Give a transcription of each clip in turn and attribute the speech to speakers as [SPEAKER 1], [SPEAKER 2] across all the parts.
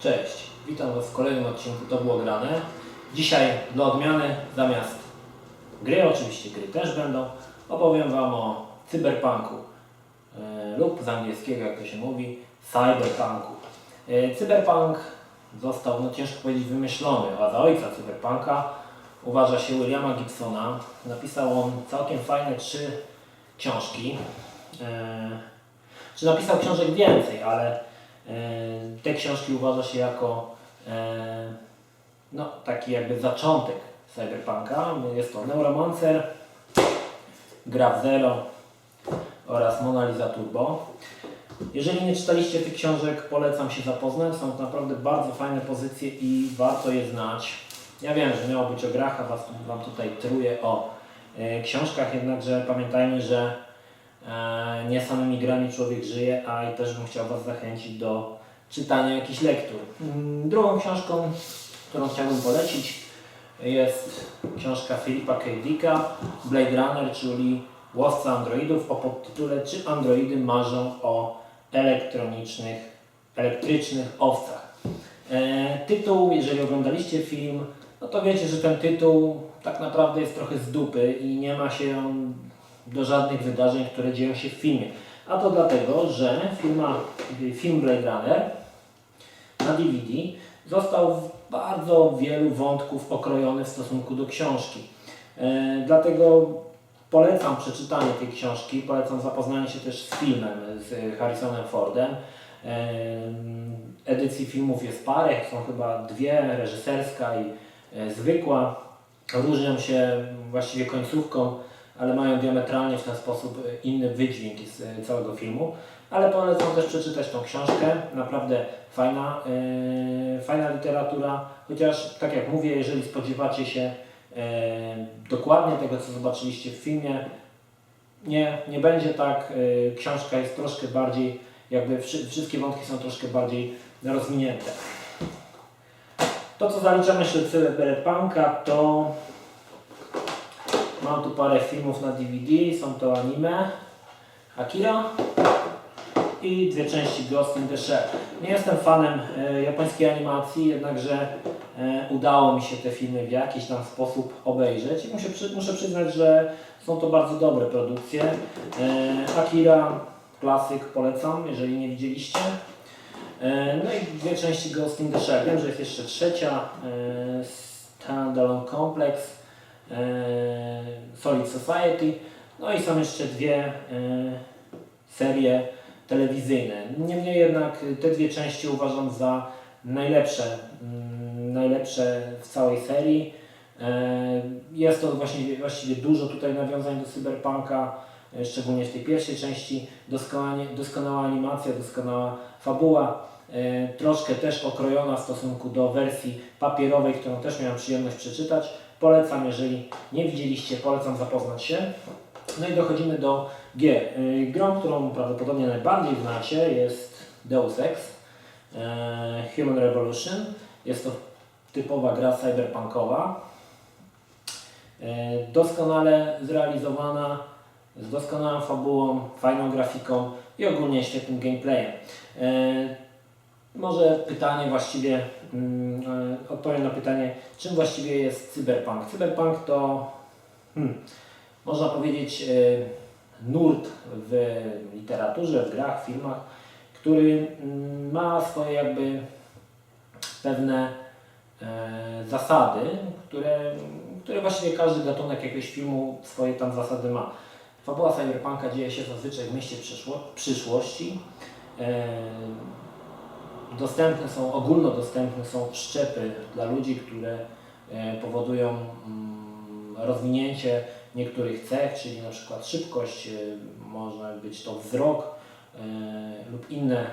[SPEAKER 1] Cześć, witam Was w kolejnym odcinku To było grane. Dzisiaj dla odmiany zamiast gry, oczywiście gry też będą, opowiem Wam o cyberpunku e, lub z angielskiego jak to się mówi, cyberpunku. E, cyberpunk został, no ciężko powiedzieć, wymyślony, a za ojca cyberpunka uważa się Williama Gibsona. Napisał on całkiem fajne trzy książki. E, czy napisał książek więcej, ale te książki uważa się jako e, no, taki jakby zaczątek cyberpunka. Jest to Neuromancer, Gra w Zero oraz Mona Lisa Turbo. Jeżeli nie czytaliście tych książek, polecam się zapoznać. Są to naprawdę bardzo fajne pozycje i warto je znać. Ja wiem, że miało być o grach, a was, Wam tutaj truję o e, książkach, jednakże pamiętajmy, że e, nie samymi grami człowiek żyje, a i też bym chciał Was zachęcić do czytania jakichś lektur. Mm, Drugą książką, którą chciałbym polecić, jest książka Filipa K. Dicka, Blade Runner, czyli Łowca Androidów o podtytule Czy androidy marzą o elektronicznych, elektrycznych owcach? E, tytuł, jeżeli oglądaliście film, no to wiecie, że ten tytuł tak naprawdę jest trochę z dupy i nie ma się do żadnych wydarzeń, które dzieją się w filmie. A to dlatego, że film Blade Runner na DVD został w bardzo wielu wątków okrojony w stosunku do książki. E, dlatego polecam przeczytanie tej książki, polecam zapoznanie się też z filmem z Harrisonem Fordem. E, edycji filmów jest parę, są chyba dwie, reżyserska i e, zwykła. Różnią się właściwie końcówką, ale mają diametralnie w ten sposób e, inny wydźwięk z e, całego filmu. Ale polecam też przeczytać tą książkę, naprawdę fajna, e, fajna literatura, chociaż tak jak mówię, jeżeli spodziewacie się e, dokładnie tego, co zobaczyliście w filmie, nie, nie będzie tak. E, książka jest troszkę bardziej, jakby wszy, wszystkie wątki są troszkę bardziej rozwinięte. To, co zaliczamy jeszcze do cyberpunka, to mam tu parę filmów na DVD, są to anime, Akira i dwie części Ghost in the Shell. Nie jestem fanem e, japońskiej animacji, jednakże e, udało mi się te filmy w jakiś tam sposób obejrzeć i muszę, przy, muszę przyznać, że są to bardzo dobre produkcje. E, Akira, klasyk, polecam, jeżeli nie widzieliście. E, No i dwie części Ghost in the Shell. Wiem, że jest jeszcze trzecia, e, Standalone Complex, Solid Society. No i są jeszcze dwie e, serie telewizyjne. Niemniej jednak te dwie części uważam za najlepsze, mm, najlepsze w całej serii. E, Jest to właśnie, właściwie dużo tutaj nawiązań do cyberpunka, szczególnie w tej pierwszej części. Doskonała, doskonała animacja, doskonała fabuła, troszkę też okrojona w stosunku do wersji papierowej, którą też miałem przyjemność przeczytać. Polecam, jeżeli nie widzieliście, polecam zapoznać się. No i dochodzimy do gier. Y, Grą, którą prawdopodobnie najbardziej znacie jest Deus Ex e, Human Revolution. Jest to typowa gra cyberpunkowa. E, Doskonale zrealizowana, z doskonałą fabułą, fajną grafiką i ogólnie świetnym gameplayem. Może pytanie właściwie, mm, e, odpowiem na pytanie, czym właściwie jest cyberpunk? Cyberpunk to, hmm, można powiedzieć, e, nurt w literaturze, w grach, filmach, który mm, ma swoje jakby pewne e, zasady, które, które właściwie każdy gatunek jakiegoś filmu swoje tam zasady ma. Fabuła cyberpunka dzieje się zazwyczaj w mieście przyszło, przyszłości. Dostępne są, ogólnodostępne są wszczepy dla ludzi, które e, powodują mm, rozwinięcie niektórych cech, czyli na przykład szybkość, e, może być to wzrok e, lub inne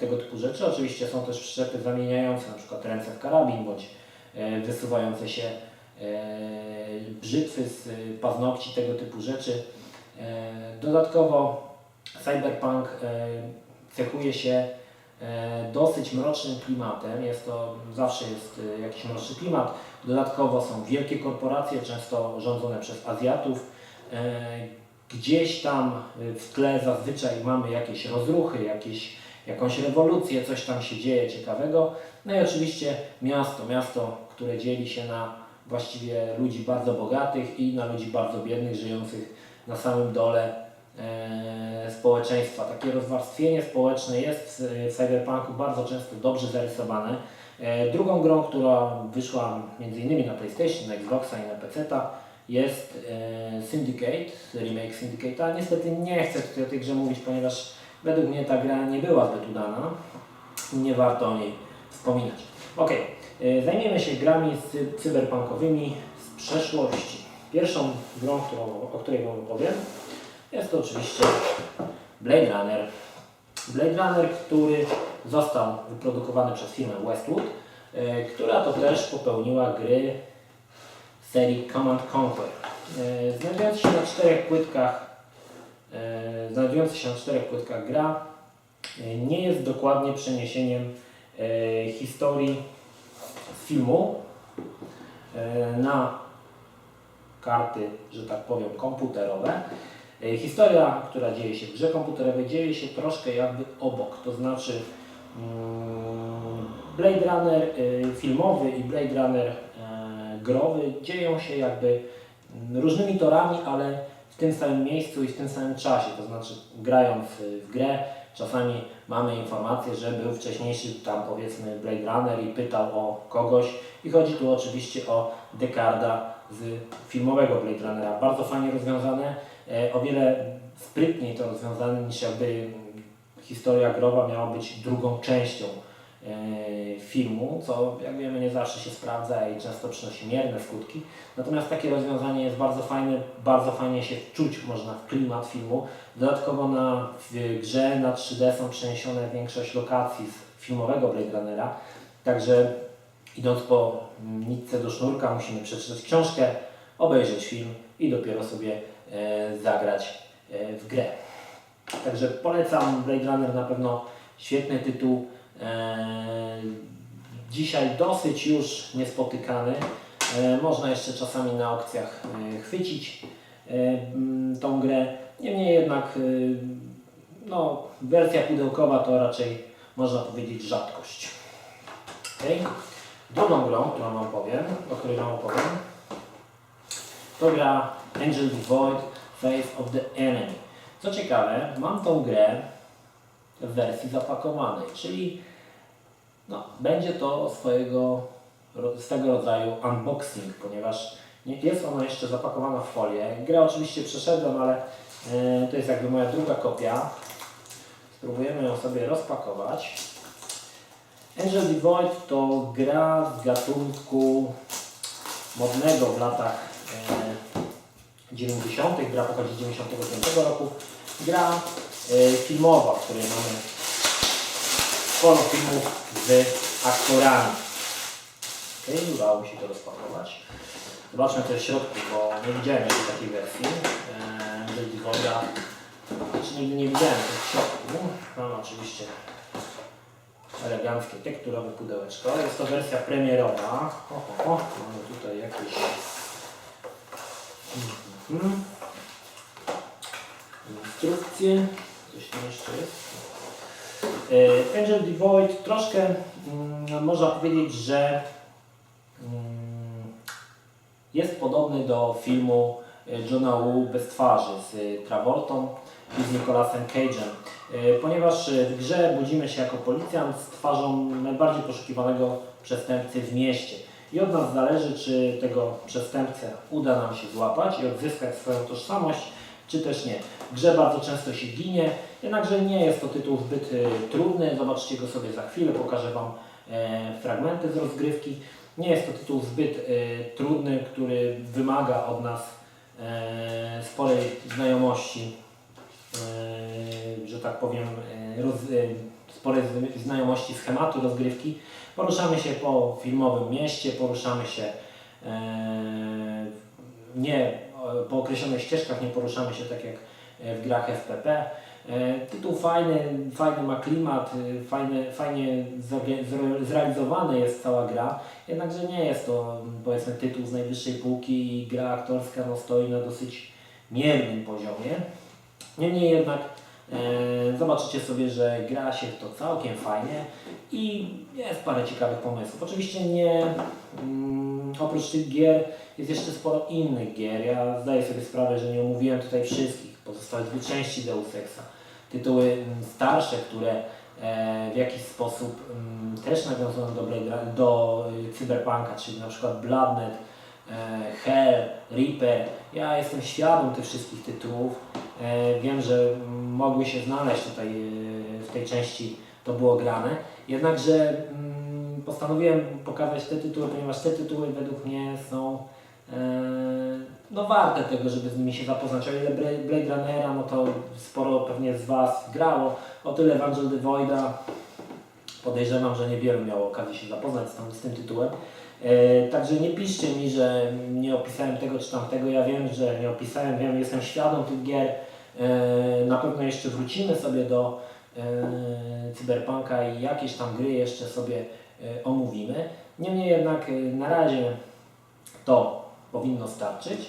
[SPEAKER 1] tego typu rzeczy. Oczywiście są też wszczepy zamieniające na przykład ręce w karabin bądź wysuwające się brzytwy z paznokci, tego typu rzeczy. Dodatkowo cyberpunk cechuje się dosyć mrocznym klimatem. Jest to, zawsze jest e, jakiś mroczny klimat. Dodatkowo są wielkie korporacje, często rządzone przez Azjatów. E, Gdzieś tam e, w tle zazwyczaj mamy jakieś rozruchy, jakieś, jakąś rewolucję, coś tam się dzieje ciekawego. No i oczywiście miasto, miasto, które dzieli się na właściwie ludzi bardzo bogatych i na ludzi bardzo biednych, żyjących na samym dole e, społeczeństwa. Takie rozwarstwienie społeczne jest w, w Cyberpunku bardzo często dobrze zarysowane. E, drugą grą, która wyszła m.in. na PlayStation, na Xboxa i na PC, jest e, Syndicate, remake Syndicate'a. Niestety nie chcę tutaj o tej grze mówić, ponieważ według mnie ta gra nie była zbyt udana. Nie warto o niej wspominać. Ok, e, zajmiemy się grami cy- cyberpunkowymi z przeszłości. Pierwszą grą, którą, o której Wam opowiem, jest to oczywiście Blade Runner. Blade Runner, który został wyprodukowany przez firmę Westwood, e, która to też popełniła gry serii Command Conquer. E, Znajdujący się na czterech płytkach, e, znajdujący się na czterech płytkach gra nie jest dokładnie przeniesieniem historii filmu na karty, że tak powiem, komputerowe. E, Historia, która dzieje się w grze komputerowej, dzieje się troszkę jakby obok, to znaczy mm, Blade Runner y, filmowy i Blade Runner e, growy dzieją się jakby mm, różnymi torami, ale w tym samym miejscu i w tym samym czasie, to znaczy grając w grę. Czasami mamy informację, że był wcześniejszy tam powiedzmy Blade Runner i pytał o kogoś. I chodzi tu oczywiście o Decarda z filmowego Blade Runnera. Bardzo fajnie rozwiązane, e, o wiele sprytniej to rozwiązane niż jakby historia growa miała być drugą częścią e, filmu, co jak wiemy nie zawsze się sprawdza i często przynosi mierne skutki. Natomiast takie rozwiązanie jest bardzo fajne, bardzo fajnie się wczuć można w klimat filmu. Dodatkowo na grze na 3D są przeniesione większość lokacji z filmowego Blade Runnera, także idąc po nitce do sznurka musimy przeczytać książkę, obejrzeć film i dopiero sobie e, zagrać e, w grę. Także polecam Blade Runner na pewno świetny tytuł. E, dzisiaj dosyć już niespotykany. E, można jeszcze czasami na aukcjach e, chwycić e, tą grę. Niemniej jednak e, no, wersja pudełkowa to raczej można powiedzieć rzadkość. Okay. Drugą grą, którą Wam powiem, o której Wam opowiem, to gra Angel Void Face of the Enemy. Co ciekawe, mam tą grę w wersji zapakowanej, czyli no, będzie to swojego, swego rodzaju unboxing, ponieważ nie, jest ona jeszcze zapakowana w folię. Grę oczywiście przeszedłem, ale e, to jest jakby moja druga kopia. Spróbujemy ją sobie rozpakować. Angel the Void to gra z gatunku modnego w latach e, 90. Gra pochodzi z 95 roku. Gra e, filmowa, w której mamy sporo filmów z aktorami. Okay, udało się to rozpakować. Zobaczmy jest w środku, bo nie widziałem jeszcze takiej wersji. E, the Voida. Znaczy nigdy nie widziałem tego w środku. Mam oczywiście eleganckie tekturowe pudełeczko. Jest to wersja premierowa. O, o, o. Mamy tutaj jakieś instrukcje. Coś tam jeszcze jest. E, Angel the Void troszkę mm, można powiedzieć, że mm, jest podobny do filmu e, Johna Woo Bez twarzy z e, Travoltą i z Nicolasem Cage'em. Ponieważ w grze budzimy się jako policjant z twarzą najbardziej poszukiwanego przestępcy w mieście. I od nas zależy, czy tego przestępcę uda nam się złapać i odzyskać swoją tożsamość, czy też nie. W grze bardzo często się ginie, jednakże nie jest to tytuł zbyt e, trudny. Zobaczcie go sobie za chwilę, pokażę Wam e, fragmenty z rozgrywki. Nie jest to tytuł zbyt e, trudny, który wymaga od nas e, sporej znajomości e, że tak powiem, e, roz, e, spore z- znajomości schematu rozgrywki. Poruszamy się po filmowym mieście, poruszamy się e, nie po określonych ścieżkach, nie poruszamy się tak jak w grach FPP. E, Tytuł fajny, fajny ma klimat, e, fajny, fajnie zogie- zre- zrealizowany jest cała gra, jednakże nie jest to powiedzmy tytuł z najwyższej półki i gra aktorska no, stoi na dosyć miernym poziomie. Niemniej jednak Zobaczycie sobie, że gra się w to całkiem fajnie i jest parę ciekawych pomysłów. Oczywiście nie, mm, oprócz tych gier jest jeszcze sporo innych gier. Ja zdaję sobie sprawę, że nie omówiłem tutaj wszystkich. Pozostałe dwie części Deus Exa. Tytuły mm, starsze, które e, w jakiś sposób mm, też nawiązują do, do y, Cyberpunka, czyli na przykład Bloodnet, e, Hell, Reaper. Ja jestem świadom tych wszystkich tytułów. E, Wiem, że mogły się znaleźć tutaj e, w tej części, to było grane. Jednakże mm, postanowiłem pokazać te tytuły, ponieważ te tytuły według mnie są e, no warte tego, żeby z nimi się zapoznać. O ile Blade Runnera, no to sporo pewnie z Was grało. O tyle Evangel the Voida podejrzewam, że niewielu miało okazję się zapoznać z, tam, z tym tytułem. E, także nie piszcie mi, że nie opisałem tego czy tamtego. Ja wiem, że nie opisałem, wiem, jestem świadom tych gier. E, na pewno jeszcze wrócimy sobie do e, Cyberpunka i jakieś tam gry jeszcze sobie omówimy. Niemniej jednak na razie to powinno starczyć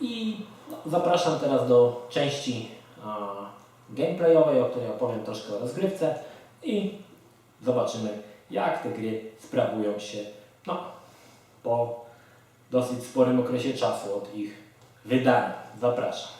[SPEAKER 1] i zapraszam teraz do części gameplayowej, o której opowiem troszkę o rozgrywce i zobaczymy jak te gry sprawują się no, po dosyć sporym okresie czasu od ich wydania. Zapraszam.